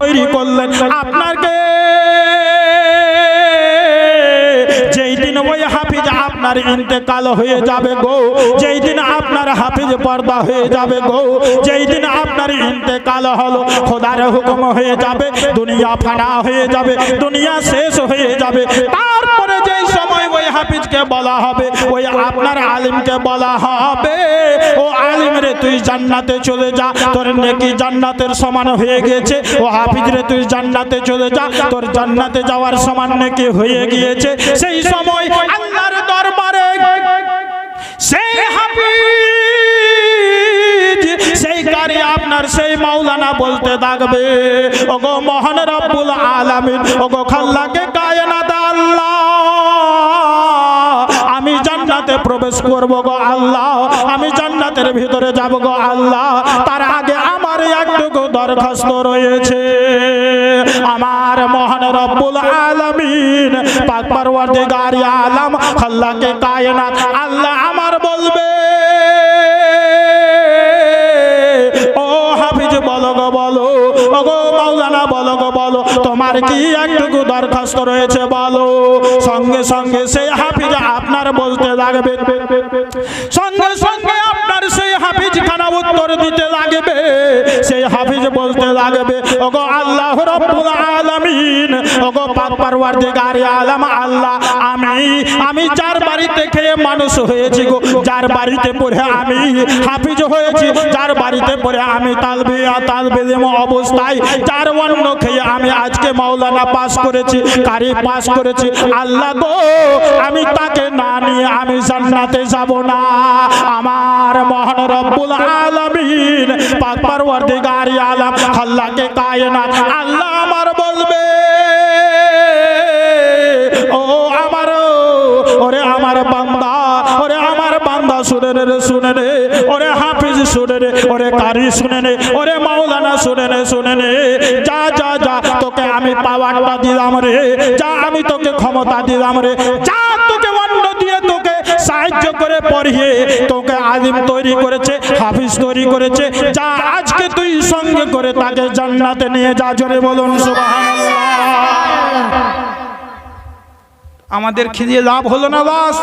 তৈরি করলেন। আপনাকে যেই দিন ওই আপনার ইন্তেকাল হয়ে যাবে গো আপনার হাফিজ পর্দা হয়ে যাবে গো আপনার ইন্তেকাল হলো, খোদার হুকুম হয়ে যাবে, দুনিয়া হয়ে যাবে, দুনিয়া শেষ হয়ে যাবে ওই হাফিজকে বলা হবে, ওই আপনার আলিমকে বলা হবে। ও আলিম রে, তুই জান্নাতে চলে যা, তোর নেকি জান্নাতের সমান হয়ে গিয়েছে। ও হাফিজ রে, তুই জান্নাতে চলে যা, তোর জান্নাতে যাওয়ার সমান নেকি হয়ে গিয়েছে। সেই সময় আল্লাহর দরবারে সেই হাফিজ, সেই কারি আপনার, সেই মাওলানা বলতে থাকবে, ওগো মহান রব্বুল আলামিন, ওগো খাল্লাকে কায়নাত করব গো আল্লাহ? আমি জান্নাতের ভিতরে যাব গো আল্লাহ। তার আগে আমার একটুকু দরখাস্ত রয়েছে। আমার মহান রব্বুল আলামিন, পাক পরওয়ারদিগার আলম, আল্লাহকে কায়নাত, আল্লাহ আমার বলবে বলো, তোমার কি একটুকু দরখাস্ত রয়েছে বলো? সঙ্গে সঙ্গে সে হাফিজ আপনার বলতে লাগবে। সঙ্গে সঙ্গে আপনার সেই হাফিজ খানা উত্তর দিতে লাগবে, সেই হাফিজ বলতে লাগবে, ওগো আল্লাহ রব্বুল আলামিন, ওগো পরওয়ারদিগার আলম, আল্লাহ, আমি আমি যার বাড়িতে খেয়ে মানুষ হয়েছি গো, যার বাড়িতে পড়ে আমি হাফিজ হয়েছি, যার বাড়িতে পড়ে আমি তালবিয়া তালবিলিম অবস্থায়, যার অন্ন খেয়ে আমি আজকে মাওলানা পাস করেছি, কারি পাস করেছি, আল্লাহ গো, আমি তাকে না নিয়ে আমি জান্নাতে যাব না, আমার মহান রব্বুল আলামিন পাক পরওয়ারদিগার আলম, আল্লাহকে কায়নাত, আল্লাহ আমার বলবে, ও আমার, ওরে আমার বান্দা, ওরে আমার বান্দা শুনে রে শুনে রে ওরে হাফিজ শুনে রে ওরে কারি শুনে রে ওরে মাওলানা শুনে রে শুনে রে যা যা যা, তোকে আমি পাওয়ারটা দিলাম রে, যা, আমি তোকে ক্ষমতা দিলাম রে, যা, তোকে অন্ন দিয়ে তোকে সাহায্য করে পড়িয়ে তোকে আলিম তৈরি করেছে, হাফিজ তৈরি করেছে। যা আজকে তুই সঙ্গে করে তাকে জান্নাতে নিয়ে যা, জোরে বলুন আমাদের খিদিয়ে লাভ হলো না, বাস।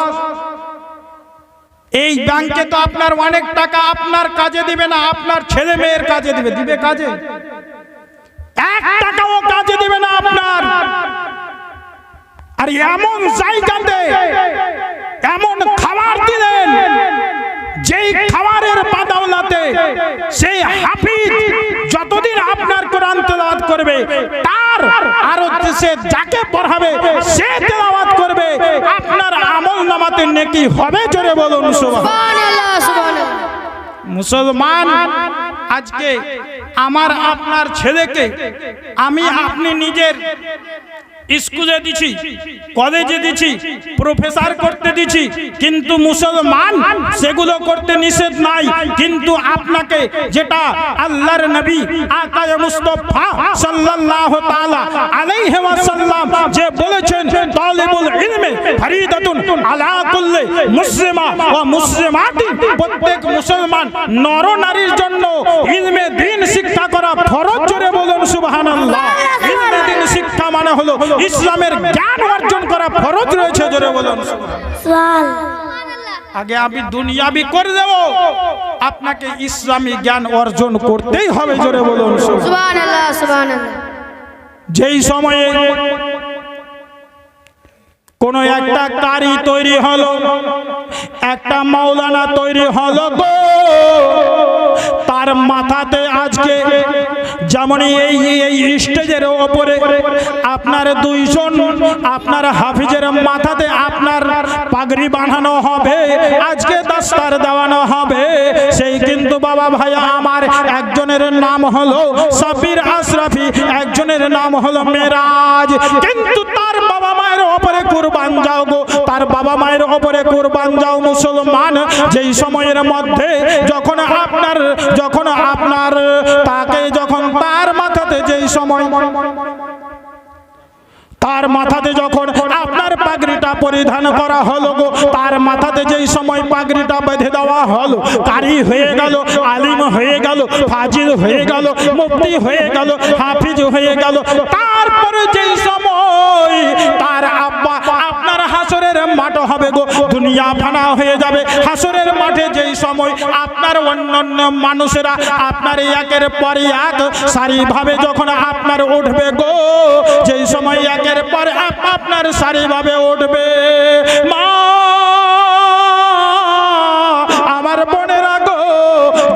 এই ব্যাংকে তো আপনার অনেক টাকা আপনার কাজে দিবে না, আপনার ছেলে মেয়ের কাজে দিবে দিবে কাজে। এক টাকাও কাজে দিবে না আপনার। আর এমন জায়গাতে এমন খাবার দিলেন, যেই খাবারের বাদাওলাতে সেই হাফিজ যতদিন আপনার কোরআন তেলাওয়াত করবে, তার আর সে যাকে পড়াবে, সে তেলাওয়াত করবে, আপনার আমল নামাতে নেকি হবে জোরে বলুন মুসলমান, আজকে আমার আপনার ছেলেকে আমি আপনি নিজের স্কুলে দিছি, কলেজে দিছি, প্রফেসর করতে দিছি, কিন্তু মুসলমান সেগুলো করতে নিষেধ নাই। কিন্তু আপনাকে যেটা আল্লাহর নবী আকায় মুস্তফা সাল্লাল্লাহু তাআলা আলাইহি ওয়াসাল্লাম যে বলেছেন, তালিবুল ইলমে ফরিদাতুন আলা কুল্লি মুসলিমা ওয়া মুসলিমাতি। প্রত্যেক মুসলমান নর নারীর জন্য ইলমে দিন শিক্ষা করা ফরজ, জোরে বলুন সুবহানাল্লাহ। মানে হলো ইসলামের জ্ঞান অর্জন করা ফরজ রয়েছে জোরে বলুন। আগে আমি দুনিয়াবি করে দেব। আপনাকে ইসলামী জ্ঞান অর্জন করতেই হবে জোরে বলুন। সুবহানাল্লাহ সুবহানাল্লাহ। যেই সময়ে কোন একটা কারি তৈরি হলো একটা মাওলানা তৈরি হলো গো তার মাথাতে আজকে যেমন এই এই স্টেজের ওপরে আপনার দুইজন, আপনার হাফিজের মাথাতে আপনার পাগড়ি বাঁধানো হবে, আজকে দাস্তার দেওয়ানো হবে। সেই কিন্তু বাবা ভাই আমার একজনের নাম হলো সাবির আশরাফি, একজনের নাম হলো মেরাজ। কিন্তু তার বাবা মায়ের ওপরে কুরবান যাও গো, তার বাবা মায়ের ওপরে কুরবান যাও মুসলমান। যেই সময়ের মধ্যে যখন আপনার যখন আপনার, তাকে যখন তার মাথাতে যেই সময় তার মাথাতে যখন আপনার পাগড়িটা পরিধান করা হলো গো, তার মাথাতে যেই সময় পাগড়িটা বেঁধে দেওয়া হলো, কারি হয়ে গেল, আলিম হয়ে গেল, ফাজিল হয়ে গেল, মুফতি হয়ে গেল, হাফিজ হয়ে গেল, তারপরে যেই সময় তার আব্বা আপনার হাসরের মাঠ হবে গো, দুনিয়া ফানা হয়ে যাবে। হাসরের মাঠে যেই সময় আপনার অন্যান্য মানুষেরা আপনার একের পর এক সারিভাবে যখন আপনার উঠবে গো যেই সময় একের পর এক আপনার সারিভাবে উঠবে। মা, আমার বোনেরা গো,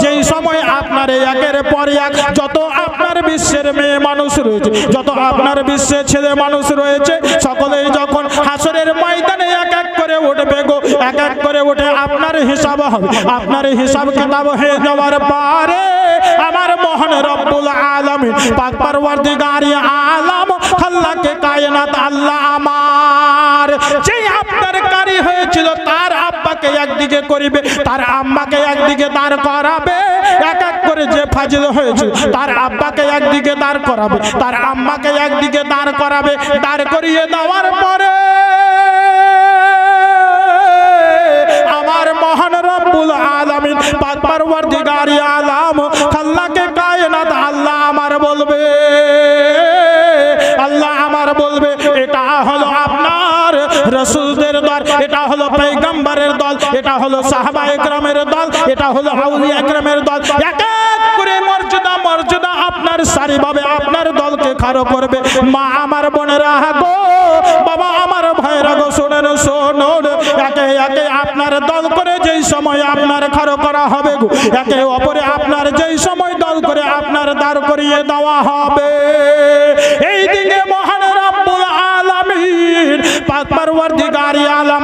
যেই সময় আপনার একের পর এক যত আপনার বিশ্বের মেয়ে মানুষ রয়েছে, যত আপনার বিশ্বের ছেলে মানুষ রয়েছে, সকলেই যখন হাসরের ময়দানে এক এক করে উঠবে গো, এক এক করে উঠে আপনার হিসাব হবে। আপনার হিসাব কিতাব হয়ে যাওয়ার পরে আমার মোহন রব্বুল আলামিন, পাক পরওয়ারদিগারি আলাম আল্লাহকে কায়নাত, আল্লাহ আমার। যেই আপনার কারি হয়েছিল, তার আব্বাকে একদিকে করিবে, তার আম্মাকে একদিকে দাঁড় করাবে। এক এক করে যে ফাজিল হয়েছে, তার আব্বাকে একদিকে দাঁড় করাবে, তার আম্মাকে একদিকে দাঁড় করাবে। দাঁড় করিয়ে দেওয়ার পরে আমার মহান রব্বুল আলামিন পাক পরওয়ারদিগারি আলাম আল্লাহ বলবে, এটা হলো আপনার রসুলদের দল, এটা হলো পৈগম্বরের দল, এটা হলো সাহাবা একরামের দল, এটা হলো আউলিয়া একরামের দল। এক করে মর্যাদা মর্যাদা আপনার সারিভাবে আপনার দলকে খাড়ো করবে। মা আমার বোনেরা গো, বাবা আমার ভাইরা গো, শোনেন, শোনুন। একে একে আপনার দল করে যেই সময় আপনার খাড়ো করা হবে গো, একে অপরে আপনার যেই সময় দল করে আপনার দাঁড় করিয়ে দেওয়া হবে। এই পরওয়ারদিগারি আলম,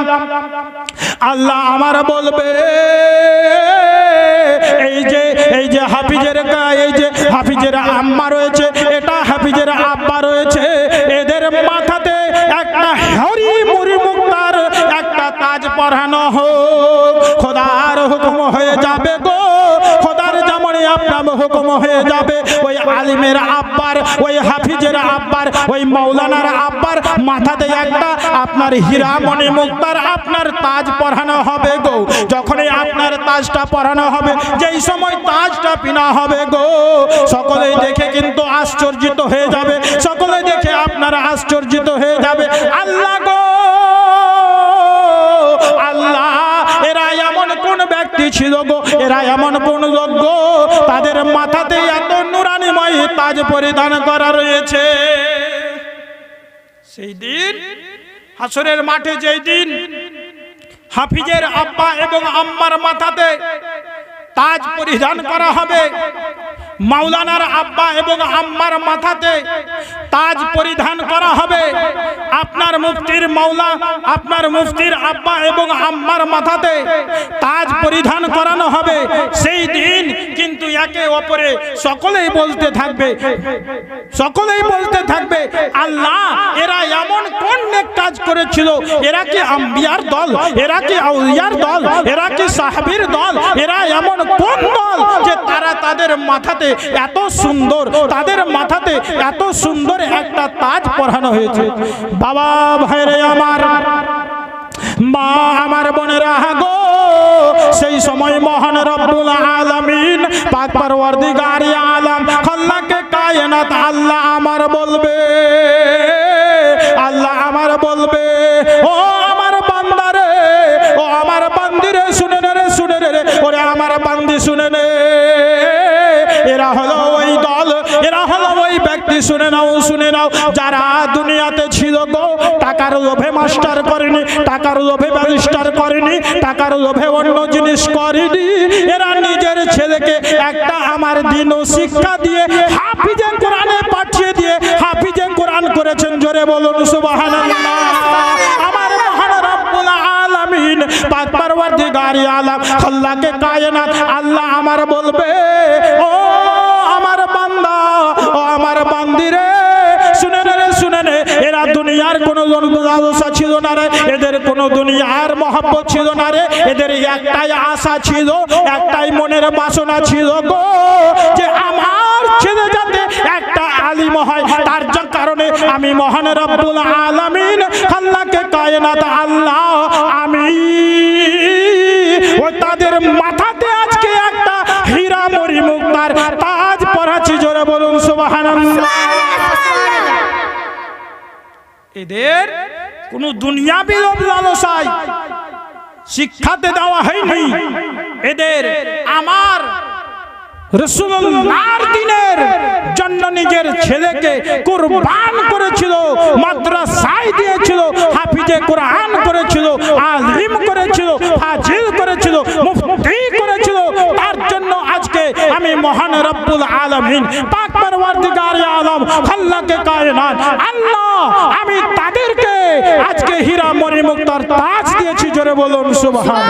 আল্লাহ আমার বলবে, এই যে এই যে হাফিজের এই যে হাফিজের আম্মা রয়েছে, এটা হাফিজের আব্বা রয়েছে, এদের মাথাতে একটা হরি মুড়ি মুক্তার একটা তাজ পরানো হোক, খোদার হুকুম হয়ে যাবে গো, খোদার যেমন আপনার হুকুম হয়ে যাবে, ওই আলিমের আব্বার, ওই ওই মৌলানার আব্বার মাথাতে একটা আপনার হীরামণি মুক্তার আপনার তাজ পরানো হবে গো। যখনই আপনার তাজটা পরানো হবে যেই সময় তাজটা পিনা হবে গো সকলেই দেখে কিন্তু আশ্চর্যিত হয়ে যাবে। সকলে দেখে আপনারা আশ্চর্যিত হয়ে যাবে। আল্লাহ গো! আল্লাহ এরা এমন কোন ব্যক্তি ছিল গো? এরা এমন কোন লোক গো? তাদের মাথাতে এত নুরানিময় তাজ পরিধান করা রয়েছে। সেই দিন, হাসরের মাঠে যেই দিন হাফিজের আব্বা এবং আম্মার মাথাতে তাজ পরিধান করা হবে। মাওলানার আব্বা এবং আম্মার মাথাতে তাজ পরিধান করা হবে। আপনার মুফতির মাওলা, আপনার মুফতির আব্বা এবং আম্মার মাথাতে তাজ পরিধান করানো হবে। সেই দিন কিন্তু একে অপরে সকলেই বলতে থাকবে। সকলেই বলতে থাকবে, আল্লাহ, এরা এমন কোন নেক কাজ করেছিল? এরা কি আম্বিয়ার দল? এরা কি আউলিয়ার দল? এরা কি সাহাবীর দল? এরা এমন কোন দল যে তারা তাদের মাথাতে এত সুন্দর, তাদের মাথাতে এত সুন্দর একটা তাজ পরানো হয়েছে। বাবা ভাইরে আমার, মা আমার বোনেরা গো সেই সময় মহান রব্বুল আলামিন পাক পরওয়ারদিগারি আলম, আল্লাহকে কায়নাত, আল্লাহ আমার বলবে, আল্লাহ আমার বলবে, ও আমার বান্দারে, ও আমার বান্দিরে, শুনে রে শুনে রে, ওরে আমার বান্দি শুনে নে। এরা হলো ওই দল, এরা হলো ওই ব্যক্তি, শুনে নাও শুনে নাও, যারা দুনিয়াতে ছিল গো, টাকার লোভে মাস্টার করেনি, টাকার লোভে ব্যারিস্টার করেনি, টাকার লোভে অন্য জিনিস করেনি। এরা নিজের ছেলেকে একটা আমার দিন শিক্ষা দিয়ে, হাফিজে কোরআনে পাঠিয়ে দিয়ে, হাফিজে কোরআন করেছেন, জোরে বলুন, সুবহানাল্লাহ। আমার মহান রব্বুল আলামিন, পাক পরওয়ারদিগারি আলম, আল্লাহকে কায়নাত, আল্লাহ আমার বলবে, ও বান্দিরে শুনে রে, শুনে নে। এরা দুনিয়ার কোনো লালসা ছিল না রে, এদের কোনো দুনিয়ার মহব্বত ছিল না রে, এদের একটাই আশা ছিল, একটাই মনের বাসনা ছিল গো, যে আমার ছেলে যাতে একটা আলিম হয়, তার কারণে আমি মহান রব্বুল আলামিন আল্লাহকে কায়নাত আল্লাহ আমি ওই তাদের মাথাতে আজকে একটা হীরা মরি মুক্তার তাজ পরাচ্ছি জোরে বলুন সুবহানাল্লাহ। এদের কোনো দুনিয়াবি লালসায় শিক্ষাতে দেওয়া হয়নি। এদের আমার নিজের ছেলেকে করেছিল দিয়েছিল কোরআন করেছিল করেছিল করেছিল তার জন্য আজকে আমি মহান রব্বুল আলমিন, পাক পরওয়ারদিগার আলম আল্লাহকে কায়নাত। আল্লাহ, আমি তাদেরকে আজকে হীরা মণিমুক্তার তাজ দিয়েছি, জোরে বলুন সুবহান।